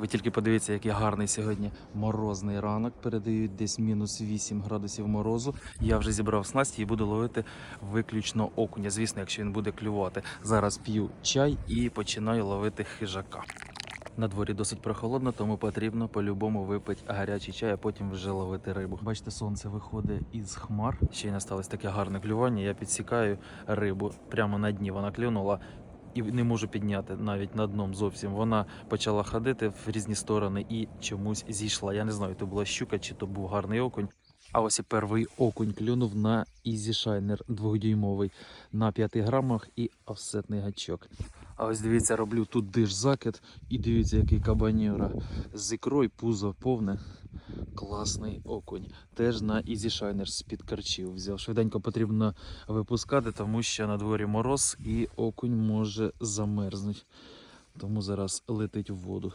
Ви тільки подивіться, який гарний сьогодні морозний ранок. Передають десь мінус 8 градусів морозу. Я вже зібрав снасті і буду ловити виключно окуня. Звісно, якщо він буде клювати. Зараз п'ю чай і починаю ловити хижака. На дворі досить прохолодно, тому потрібно по-любому випити гарячий чай, а потім вже ловити рибу. Бачите, сонце виходить із хмар. Ще й насталось таке гарне клювання. Я підсікаю рибу прямо на дні. Вона клюнула. І не можу підняти навіть на дном зовсім. Вона почала ходити в різні сторони і чомусь зійшла. Я не знаю, то була щука чи то був гарний окунь. А ось і перший окунь клюнув на Easy Shiner двохдюймовий на 5 грамах і офсетний гачок. А ось дивіться, роблю тут диш закид і дивіться, який кабанюра. З ікрою пузо повне. Класний окунь. Теж на Easy Shiner з-під карчів взяв. Швиденько потрібно випускати, тому що на дворі мороз і окунь може замерзнути. Тому зараз летить в воду.